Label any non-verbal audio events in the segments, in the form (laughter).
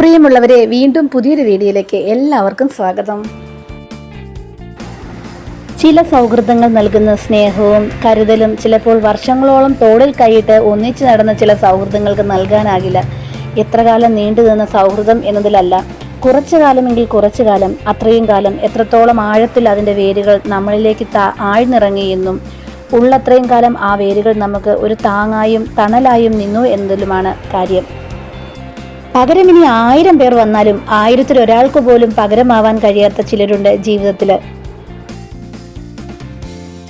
പ്രിയമുള്ളവരെ വീണ്ടും പുതിയൊരു വീഡിയോയിലേക്ക് എല്ലാവർക്കും സ്വാഗതം. ചില സൗഹൃദങ്ങൾ നൽകുന്ന സ്നേഹവും കരുതലും ചിലപ്പോൾ വർഷങ്ങളോളം തോളിൽ കൈയിട്ട് ഒന്നിച്ചു നടന്ന ചില സൗഹൃദങ്ങൾക്ക് നൽകാനാകില്ല. എത്ര കാലം നീണ്ടു നിന്ന സൗഹൃദം എന്നതിലല്ല. കുറച്ചു കാലമെങ്കിൽ കുറച്ചു കാലം അത്രയും കാലം. എത്രത്തോളം ആഴത്തിൽ അതിന്റെ വേരുകൾ നമ്മളിലേക്ക് താ ആഴ്ന്നിറങ്ങിയെന്നും ഉള്ളത്രയും കാലം ആ വേരുകൾ നമുക്ക് ഒരു താങ്ങായും തണലായും നിന്നു എന്നതിലുമാണ് കാര്യം. പകരം ഇനി ആയിരം പേർ വന്നാലും ആയിരത്തിൽ ഒരാൾക്ക് പോലും പകരമാവാൻ കഴിയാത്ത ചിലരുണ്ട് ജീവിതത്തിൽ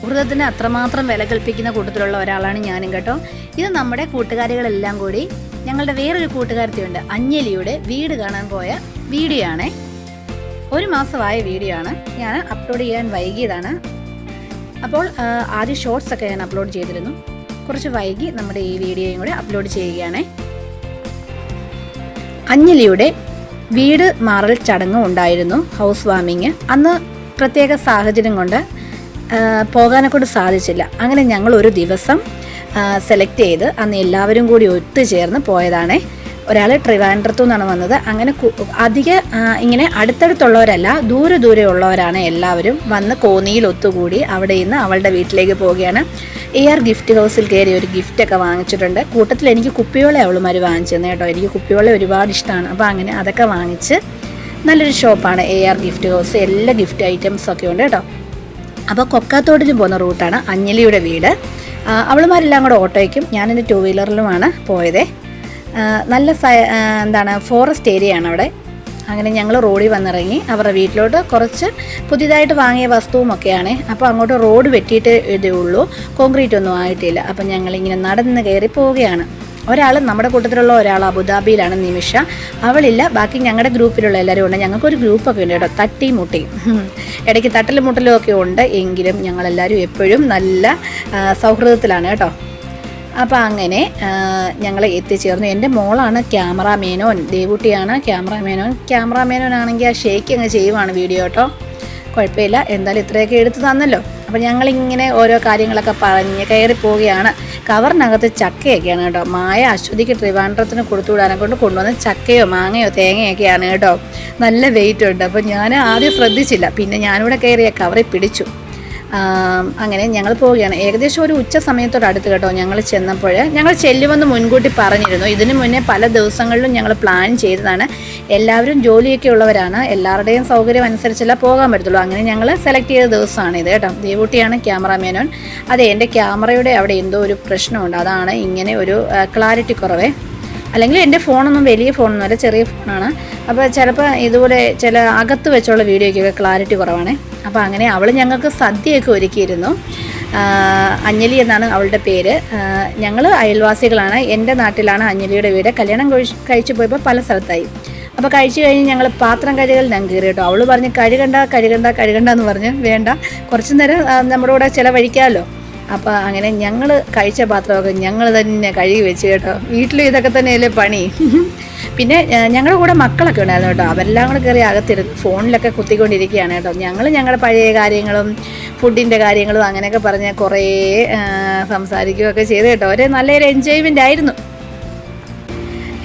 സൗഹൃദത്തിന് അത്രമാത്രം വില കൽപ്പിക്കുന്ന കൂട്ടത്തിലുള്ള ഒരാളാണ് ഞാനും കേട്ടോ. ഇത് നമ്മുടെ കൂട്ടുകാരികളെല്ലാം കൂടി ഞങ്ങളുടെ വേറൊരു കൂട്ടുകാരത്തിയുണ്ട് അഞ്ജലിയുടെ വീട് കാണാൻ പോയ വീഡിയോ ആണേ ഒരു മാസമായ വീഡിയോ ആണ് ഞാൻ അപ്ലോഡ് ചെയ്യാൻ വൈകിയതാണ്. അപ്പോൾ ആദ്യം ഷോർട്സ് ഒക്കെ ഞാൻ അപ്ലോഡ് ചെയ്തിരുന്നു. കുറച്ച് വൈകി നമ്മുടെ ഈ വീഡിയോയും കൂടെ അപ്ലോഡ് ചെയ്യുകയാണേ. അഞ്ജലിയുടെ വീട് മാറൽ ചടങ്ങ് ഉണ്ടായിരുന്നു ഹൗസ് വാമിങ് അന്ന് പ്രത്യേക സാഹചര്യം കൊണ്ട് പോകാനെ പോകാനെക്കൊണ്ട് സാധിച്ചില്ല. അങ്ങനെ ഞങ്ങൾ ഒരു ദിവസം സെലക്ട് ചെയ്ത് അന്ന് എല്ലാവരും കൂടി ഒത്തുചേർന്ന് പോയതാണ്. ഒരാൾ ട്രിവാൻഡ്രത്തു നിന്നാണ് വന്നത്. അങ്ങനെ അധിക ഇങ്ങനെ അടുത്തടുത്തുള്ളവരല്ല ദൂരെ ദൂരെ ഉള്ളവരാണ് എല്ലാവരും. വന്ന് കോന്നിയിൽ ഒത്തുകൂടി അവിടെ നിന്ന് അവളുടെ വീട്ടിലേക്ക് പോവുകയാണ്. എ ആർ ഗിഫ്റ്റ് ഹൗസിൽ കയറി ഒരു ഗിഫ്റ്റൊക്കെ വാങ്ങിച്ചിട്ടുണ്ട്. കൂട്ടത്തിൽ എനിക്ക് കുപ്പിയോളെ അവളുമാർ വാങ്ങിച്ചു തന്നെ കേട്ടോ. എനിക്ക് കുപ്പിയോളെ ഒരുപാട് ഇഷ്ടമാണ് അപ്പോൾ അങ്ങനെ അതൊക്കെ വാങ്ങിച്ച് നല്ലൊരു ഷോപ്പാണ് എ ആർ ഗിഫ്റ്റ് ഹൗസ്. എല്ലാ ഗിഫ്റ്റ് ഐറ്റംസൊക്കെ ഉണ്ട് കേട്ടോ. അപ്പോൾ കൊക്കാത്തോടിന് പോകുന്ന റൂട്ടാണ് അഞ്ജലിയുടെ വീട്. അവളുമാരെല്ലാം കൂടെ ഓട്ടോയ്ക്കും. ഞാനെന്റെ ടൂ വീലറിലുമാണ് പോയത്. നല്ല എന്താണ് ഫോറസ്റ്റ് ഏരിയയാണ് അവിടെ. അങ്ങനെ ഞങ്ങൾ റോഡിൽ വന്നിറങ്ങി അവരുടെ വീട്ടിലോട്ട് കുറച്ച് പുതിയതായിട്ട് വാങ്ങിയ വസ്തുവുമൊക്കെയാണ്. അപ്പോൾ അങ്ങോട്ട് റോഡ് വെട്ടിയിട്ട് ഇതേ ഉള്ളൂ. കോൺക്രീറ്റ് ഒന്നും ആയിട്ടില്ല. അപ്പം ഞങ്ങളിങ്ങനെ നടന്ന് കയറി പോവുകയാണ്. ഒരാൾ നമ്മുടെ കൂട്ടത്തിലുള്ള ഒരാൾ അബുദാബിയിലാണ് നിമിഷ. അവളില്ല. ബാക്കി ഞങ്ങളുടെ ഗ്രൂപ്പിലുള്ള എല്ലാവരും ഉണ്ട്. ഞങ്ങൾക്കൊരു ഗ്രൂപ്പൊക്കെ ഉണ്ട് കേട്ടോ. തട്ടി മുട്ടി. ഇടയ്ക്ക് തട്ടലും മുട്ടലും ഒക്കെ ഉണ്ട്. എങ്കിലും ഞങ്ങളെല്ലാവരും എപ്പോഴും നല്ല സൗഹൃദത്തിലാണ് കേട്ടോ. അപ്പോൾ അങ്ങനെ ഞങ്ങൾ എത്തിച്ചേർന്നു. എന്റെ മോളാണ് ക്യാമറാമേനോൻ ദേവുട്ടിയാണ് ക്യാമറാമേനോൻ. ക്യാമറാമേനോനാണെങ്കിൽ ആ ഷേക്ക് അങ്ങ് ചെയ്യുവാണ് വീഡിയോ കേട്ടോ. കുഴപ്പമില്ല എന്തായാലും ഇത്രയൊക്കെ എടുത്തു തന്നല്ലോ. അപ്പോൾ ഞങ്ങളിങ്ങനെ ഓരോ കാര്യങ്ങളൊക്കെ പറഞ്ഞ് കയറി പോവുകയാണ്. കവറിനകത്ത് ചക്കയൊക്കെയാണ് കേട്ടോ. മായ അശ്വതിക്ക് ട്രിവാൻഡ്രത്തിന് കൊടുത്തു വിടാനെ കൊണ്ട് കൊണ്ടുവന്ന ചക്കയോ മാങ്ങയോ തേങ്ങയൊക്കെയാണ് കേട്ടോ. നല്ല വെയിറ്റ് ഉണ്ട്. അപ്പോൾ ഞാൻ ആദ്യം ശ്രദ്ധിച്ചില്ല. പിന്നെ ഞാനിവിടെ കയറിയ കവറിൽ പിടിച്ചു. അങ്ങനെ ഞങ്ങൾ പോവുകയാണ്. ഏകദേശം ഒരു ഉച്ച സമയത്തോട് അടുത്ത് കേട്ടോ ഞങ്ങൾ ചെന്നപ്പോൾ. ഞങ്ങൾ ചെല്ലുമെന്ന് മുൻകൂട്ടി പറഞ്ഞിരുന്നു. ഇതിനു മുന്നേ പല ദിവസങ്ങളിലും ഞങ്ങൾ പ്ലാൻ ചെയ്തതാണ്. എല്ലാവരും ജോലിയൊക്കെ ഉള്ളവരാണ്. എല്ലാവരുടെയും സൗകര്യം അനുസരിച്ചല്ല പോകാൻ പറ്റത്തുള്ളൂ. അങ്ങനെ ഞങ്ങൾ സെലക്ട് ചെയ്ത ദിവസമാണ് ഇത് കേട്ടോ. ദേവൂട്ടിയാണ് ക്യാമറാമാനോൻ. അതെ എന്റെ ക്യാമറയുടെ അവിടെ എന്തോ ഒരു പ്രശ്നമുണ്ട്. അതാണ് ഇങ്ങനെ ഒരു ക്ലാരിറ്റി കുറവേ. അല്ലെങ്കിൽ എന്റെ ഫോണൊന്നും വലിയ ഫോണൊന്നും അല്ല ചെറിയ ഫോണാണ്. അപ്പോൾ ചിലപ്പോൾ ഇതുപോലെ ചില അകത്ത് വെച്ചുള്ള വീഡിയോയ്ക്കൊക്കെ ക്ലാരിറ്റി കുറവാണ്. അപ്പോൾ അങ്ങനെ അവൾ ഞങ്ങൾക്ക് സദ്യയൊക്കെ ഒരുക്കിയിരുന്നു. അഞ്ജലി എന്നാണ് അവളുടെ പേര്. ഞങ്ങൾ അയൽവാസികളാണ്. എന്റെ നാട്ടിലാണ് അഞ്ജലിയുടെ വീട്. കല്യാണം കഴിച്ച് പോയപ്പോൾ പല സ്ഥലത്തായി. അപ്പോൾ കഴിച്ചു കഴിഞ്ഞ് ഞങ്ങൾ പാത്രം കഴുകൽ ഞാൻ കയറി കേട്ടോ. അവൾ പറഞ്ഞ് കഴുകണ്ട കഴുകണ്ട കഴുകണ്ട എന്ന് പറഞ്ഞ് വേണ്ട. കുറച്ച് നേരം നമ്മുടെ കൂടെ ചിലവഴിക്കാമല്ലോ. അപ്പോൾ അങ്ങനെ ഞങ്ങൾ കഴിച്ച പാത്രമൊക്കെ ഞങ്ങൾ തന്നെ കഴുകി വെച്ച് കേട്ടോ. വീട്ടിലും ഇതൊക്കെ തന്നെയല്ലേ പണി? പിന്നെ ഞങ്ങളുടെ കൂടെ മക്കളൊക്കെ ഉണ്ടായിരുന്നു കേട്ടോ. അവരെല്ലാം കൂടെ കയറി അകത്തിരുന്ന് ഫോണിലൊക്കെ കുത്തിക്കൊണ്ടിരിക്കുകയാണ് കേട്ടോ. ഞങ്ങൾ ഞങ്ങളുടെ പഴയ കാര്യങ്ങളും ഫുഡിന്റെ കാര്യങ്ങളും അങ്ങനെയൊക്കെ പറഞ്ഞ് കുറേ സംസാരിക്കുകയൊക്കെ ചെയ്ത് കേട്ടോ. ഒരു നല്ലൊരു എൻജോയ്മെന്റ് ആയിരുന്നു.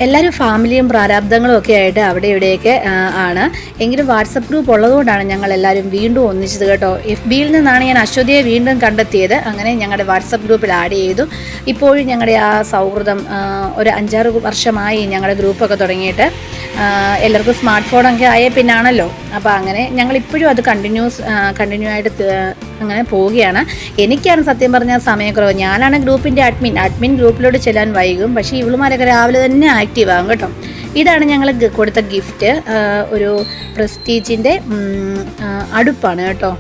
എല്ലാവരും ഫാമിലിയും പ്രാരാബ്ദങ്ങളും ഒക്കെ ആയിട്ട് അവിടെ ഇവിടെയൊക്കെ ആണ്. എങ്കിലും വാട്സപ്പ് ഗ്രൂപ്പ് ഉള്ളതുകൊണ്ടാണ് ഞങ്ങൾ എല്ലാവരും വീണ്ടും ഒന്നിച്ചത് കേട്ടോ. എഫ് ബിയിൽ നിന്നാണ് ഞാൻ അശ്വതിയെ വീണ്ടും കണ്ടെത്തിയത്. അങ്ങനെ ഞങ്ങളുടെ വാട്സപ്പ് ഗ്രൂപ്പിൽ ആഡ് ചെയ്തു. ഇപ്പോഴും ഞങ്ങളുടെ ആ സൗഹൃദം ഒരു അഞ്ചാറ് വർഷമായി ഞങ്ങളുടെ ഗ്രൂപ്പൊക്കെ തുടങ്ങിയിട്ട്. എല്ലാവർക്കും സ്മാർട്ട് ഫോണൊക്കെ ആയ പിന്നാണല്ലോ. അപ്പോൾ അങ്ങനെ ഞങ്ങൾ ഇപ്പോഴും അത് കണ്ടിന്യൂസ് കണ്ടിന്യൂ ആയിട്ട് അങ്ങനെ പോവുകയാണ്. എനിക്കാണ് സത്യം പറഞ്ഞാൽ സമയക്കുറവ്. ഞാനാണ് ഗ്രൂപ്പിന്റെ അഡ്മിൻ. അഡ്മിൻ ഗ്രൂപ്പിലോട്ട് ചെല്ലാൻ വൈകും. പക്ഷേ ഇവളുമാരൊക്കെ രാവിലെ തന്നെ ആക്റ്റീവ് ആകും കേട്ടോ. ഇതാണ് ഞങ്ങൾ കൊടുത്ത ഗിഫ്റ്റ് ഒരു പ്രസ്റ്റീജിന്റെ അടുപ്പാണ് കേട്ടോ.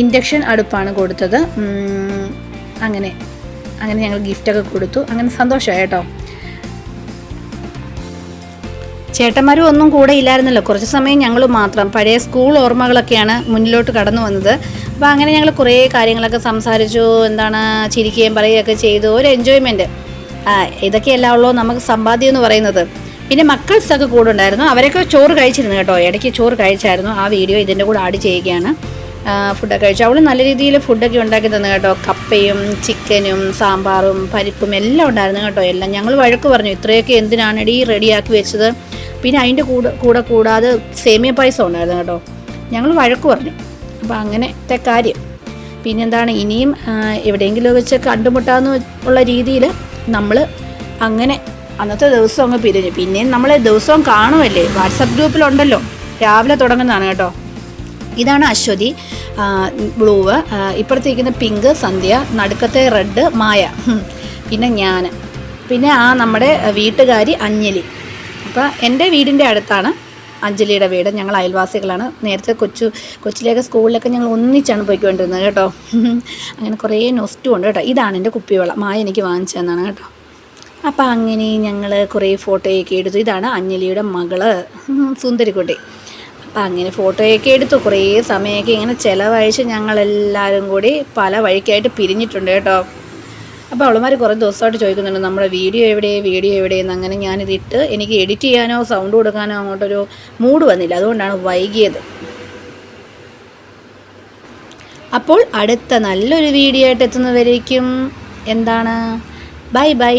ഇൻഡക്ഷൻ അടുപ്പാണ് കൊടുത്തത്. അങ്ങനെ. അങ്ങനെ ഞങ്ങൾ ഗിഫ്റ്റൊക്കെ കൊടുത്തു. അങ്ങനെ സന്തോഷമായി കേട്ടോ. ചേട്ടന്മാരും ഒന്നും കൂടെ ഇല്ലായിരുന്നല്ലോ. കുറച്ച് സമയം ഞങ്ങൾ മാത്രം. പഴയ സ്കൂൾ ഓർമ്മകളൊക്കെയാണ് മുന്നിലോട്ട് കടന്നു വന്നത്. അപ്പോൾ അങ്ങനെ ഞങ്ങൾ കുറേ കാര്യങ്ങളൊക്കെ സംസാരിച്ചു. എന്താണ് ചിരിക്കുകയും പറയുകയൊക്കെ ചെയ്തു. ഒരു എൻജോയ്മെന്റ് ഇതൊക്കെയല്ല ഉള്ളൂ നമുക്ക് സമ്പാദ്യം എന്ന് പറയുന്നത്. പിന്നെ മക്കൾസൊക്കെ കൂടെ ഉണ്ടായിരുന്നു. അവരൊക്കെ ചോറ് കഴിച്ചിരുന്നു കേട്ടോ. ഇടയ്ക്ക് ചോറ് കഴിച്ചായിരുന്നു. ആ വീഡിയോ ഇതിന്റെ കൂടെ ആഡ് ചെയ്യുകയാണ്. ഫുഡൊക്കെ കഴിച്ചു. അവൾ നല്ല രീതിയിൽ ഫുഡൊക്കെ ഉണ്ടാക്കി തന്നു കേട്ടോ. കപ്പയും ചിക്കനും സാമ്പാറും പരിപ്പും എല്ലാം ഉണ്ടായിരുന്നു കേട്ടോ. എല്ലാം ഞങ്ങൾ വഴക്ക് പറഞ്ഞു. ഇത്രയൊക്കെ എന്തിനാണ് ഈ റെഡിയാക്കി വെച്ചത്? പിന്നെ അതിന്റെ കൂടെ കൂടെ കൂടാതെ സേമിയ പായസം ഉണ്ടായിരുന്നു കേട്ടോ. ഞങ്ങൾ വഴക്ക് പറഞ്ഞു. അപ്പോൾ അങ്ങനത്തെ കാര്യം. പിന്നെന്താണ് ഇനിയും എവിടെയെങ്കിലും വെച്ച് കണ്ടുമുട്ടാന്ന് ഉള്ള രീതിയിൽ നമ്മൾ അങ്ങനെ അന്നത്തെ ദിവസം അങ്ങ് പിരിഞ്ഞു. പിന്നെയും നമ്മൾ ദിവസവും കാണുമല്ലേ വാട്സപ്പ് ഗ്രൂപ്പിലുണ്ടല്ലോ. രാവിലെ തുടങ്ങുന്നതാണ് കേട്ടോ. ഇതാണ് അശ്വതി ബ്ലൂവ് ഇപ്പുറത്തേക്കുന്ന പിങ്ക് സന്ധ്യ നടുക്കത്തെ റെഡ് മായ. പിന്നെ ഞാൻ പിന്നെ ആ നമ്മുടെ വീട്ടുകാരി അഞ്ജലി. അപ്പോൾ എന്റെ വീടിന്റെ അടുത്താണ് അഞ്ജലിയുടെ വീട്. ഞങ്ങൾ അയൽവാസികളാണ്. നേരത്തെ കൊച്ചു കൊച്ചിലേക്ക് സ്കൂളിലൊക്കെ ഞങ്ങൾ ഒന്നിച്ചാണ് പോയിക്കൊണ്ടിരുന്നത് കേട്ടോ. (laughs) അങ്ങനെ കുറേ നൊസ്റ്റും ഉണ്ട് കേട്ടോ. ഇതാണ് എന്റെ കുപ്പിവെള്ളം. മായ എനിക്ക് വാങ്ങിച്ചു തന്നാണ് കേട്ടോ. അപ്പോൾ അങ്ങനെ ഞങ്ങൾ കുറേ ഫോട്ടോയൊക്കെ എടുത്തു. ഇതാണ് അഞ്ജലിയുടെ മകൾ. സുന്ദരി (laughs) സുന്ദരിക്കുട്ടി. അപ്പം അങ്ങനെ ഫോട്ടോയൊക്കെ എടുത്തു. കുറേ സമയമൊക്കെ ഇങ്ങനെ ചിലവഴിച്ച് ഞങ്ങളെല്ലാവരും കൂടി പല വഴിക്കായിട്ട് പിരിഞ്ഞിട്ടുണ്ട് കേട്ടോ. അപ്പോൾ അവളുമാർ കുറേ ദിവസമായിട്ട് ചോദിക്കുന്നുണ്ട് നമ്മുടെ വീഡിയോ എവിടെ വീഡിയോ എവിടെയെന്ന് അങ്ങനെ ഞാനിതിട്ട് എനിക്ക് എഡിറ്റ് ചെയ്യാനോ സൗണ്ട് കൊടുക്കാനോ അങ്ങോട്ടൊരു മൂഡ് വന്നില്ല. അതുകൊണ്ടാണ് വൈകിയത്. അപ്പോൾ അടുത്ത നല്ലൊരു വീഡിയോ ആയിട്ട് എത്തുന്നവരേക്കും എന്താണ്? Bye bye.